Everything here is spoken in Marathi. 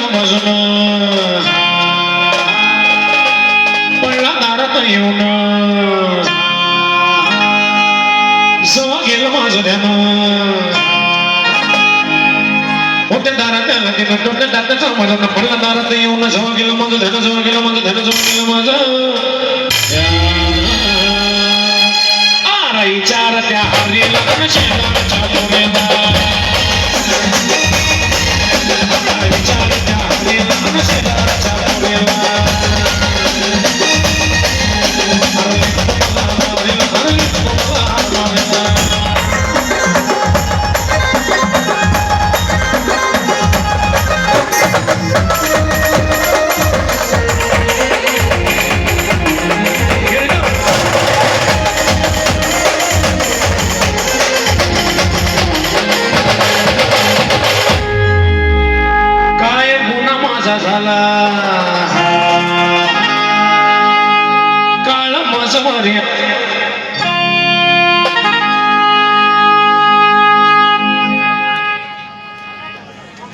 भजन. पडला दारात येऊन. जवळ गेलं माझं ध्यान. होते दारात आला ते नंतर दाताचा माझा पडला दारात येऊन. जवळ गेलं माझं ध्यान जवळ गेलं माझं ध्यान जवळ गेलं माझं. झाला. काळ माझ मारे